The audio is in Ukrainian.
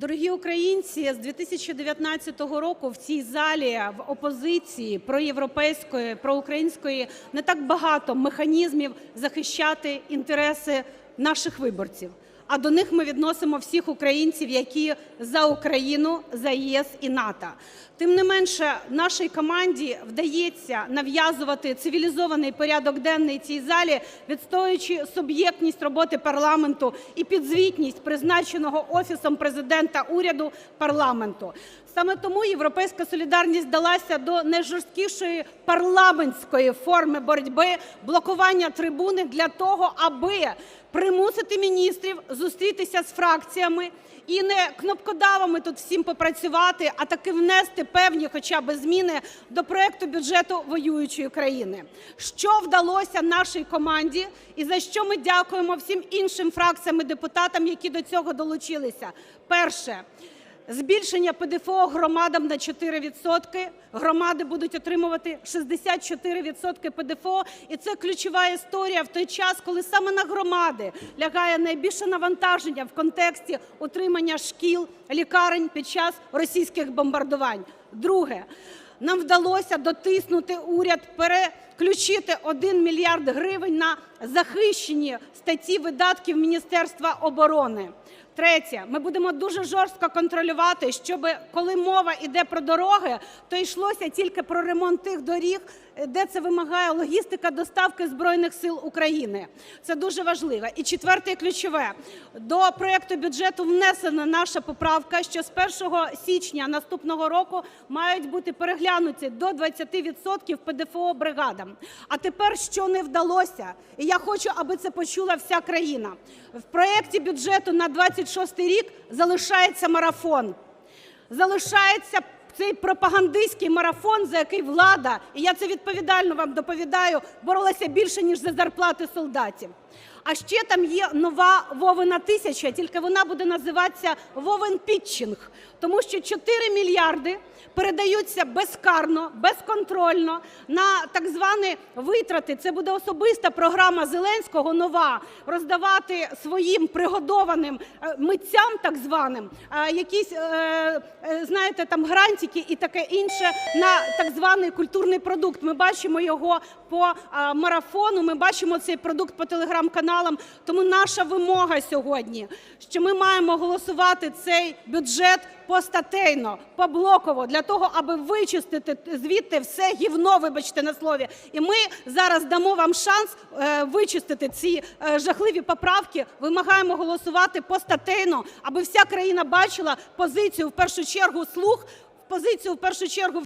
Дорогі українці, з 2019 року в цій залі в опозиції проєвропейської, проукраїнської не так багато механізмів захищати інтереси наших виборців. А до них ми відносимо всіх українців, які за Україну, за ЄС і НАТО. Тим не менше, нашій команді вдається нав'язувати цивілізований порядок денний цій залі, відстоюючи суб'єктність роботи парламенту і підзвітність призначеного Офісом Президента уряду парламенту. Саме тому "Європейська солідарність" вдалася до найжорсткішої парламентської форми боротьби – блокування трибуни для того, аби примусити міністрів зустрітися з фракціями і не кнопкодавами тут всім попрацювати, а таки внести певні хоча би зміни до проекту бюджету воюючої країни. Що вдалося нашій команді і за що ми дякуємо всім іншим фракціям і депутатам, які до цього долучилися? Перше. Збільшення ПДФО громадам на 4 відсотки. Громади будуть отримувати 64 відсотки ПДФО. І це ключова історія в той час, коли саме на громади лягає найбільше навантаження в контексті утримання шкіл, лікарень під час російських бомбардувань. Друге. Нам вдалося дотиснути уряд, переключити 1 мільярд гривень на захищені статті видатків Міністерства оборони. Третє. Ми будемо дуже жорстко контролювати, щоб коли мова йде про дороги, то йшлося тільки про ремонт тих доріг, де це вимагає логістика доставки Збройних Сил України. Це дуже важливо. І четверте, і ключове. До проекту бюджету внесена наша поправка, що з 1 січня наступного року мають бути переглянуті до 20 відсотків ПДФО бригадам. А тепер що не вдалося, і я хочу, аби це почула вся країна. В проекті бюджету на 26 рік залишається марафон. Залишається цей пропагандистський марафон, за який влада, і я це відповідально вам доповідаю, боролася більше, ніж за зарплати солдатів. А ще там є нова Вовина тисяча, тільки вона буде називатися Вовин Пітчинг, тому що 4 мільярди передаються безкарно, безконтрольно на так звані витрати. Це буде особиста програма Зеленського нова роздавати своїм пригодованим е, митцям, так званим, е, якісь, е, знаєте, там грантики і таке інше на так званий культурний продукт. Ми бачимо його по марафону, ми бачимо цей продукт по телеграм-каналам. Тому наша вимога сьогодні, що ми маємо голосувати цей бюджет постатейно, поблоково, для того, аби вичистити звідти все гівно, вибачте на слові. І ми зараз дамо вам шанс е, вичистити ці е, жахливі поправки. Вимагаємо голосувати постатейно, аби вся країна бачила позицію в першу чергу слух, позицію в першу чергу